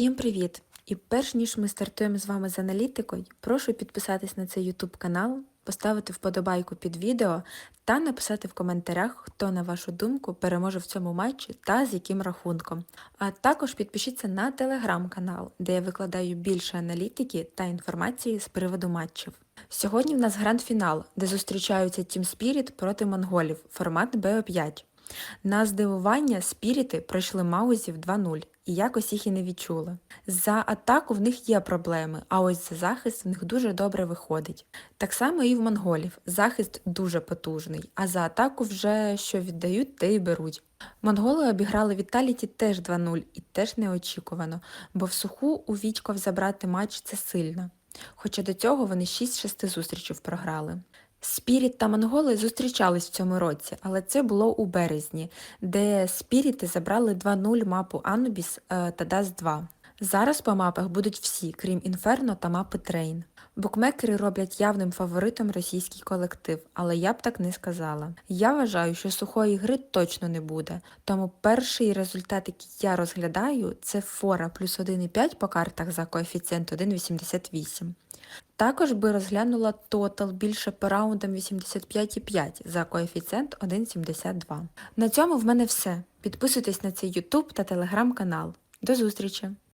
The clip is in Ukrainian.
Всім привіт! І перш ніж ми стартуємо з вами з аналітикою, прошу підписатись на цей YouTube канал, поставити вподобайку під відео та написати в коментарях, хто, на вашу думку, переможе в цьому матчі та з яким рахунком. А також підпишіться на телеграм-канал, де я викладаю більше аналітики та інформації з приводу матчів. Сьогодні в нас гранд-фінал, де зустрічаються Team Spirit проти монголів, формат BO5. На здивування спіріти пройшли маузів 2-0 і якось їх і не відчули. За атаку в них є проблеми, а ось за захист в них дуже добре виходить. Так само і в монголів. Захист дуже потужний, а за атаку вже що віддають, те й беруть. Монголи обіграли Віталіті теж 2-0 і теж неочікувано, бо в суху у Вітьков забрати матч це сильно. Хоча до цього вони 6-6 зустрічів програли. Спіріт та монголи зустрічались в цьому році, але це було у березні, де спіріти забрали 2-0 мапу Анубіс е, та Даст 2. Зараз по мапах будуть всі, крім Інферно та мапи Трейн. Букмекери роблять явним фаворитом російський колектив, але я б так не сказала. Я вважаю, що сухої гри точно не буде, тому перший результат, який я розглядаю, це фора плюс 1,5 по картах за коефіцієнт 1,88. Також би розглянула тотал більше по раундам 85,5 за коефіцієнт 1,72. На цьому в мене все. Підписуйтесь на цей YouTube та телеграм канал. До зустрічі!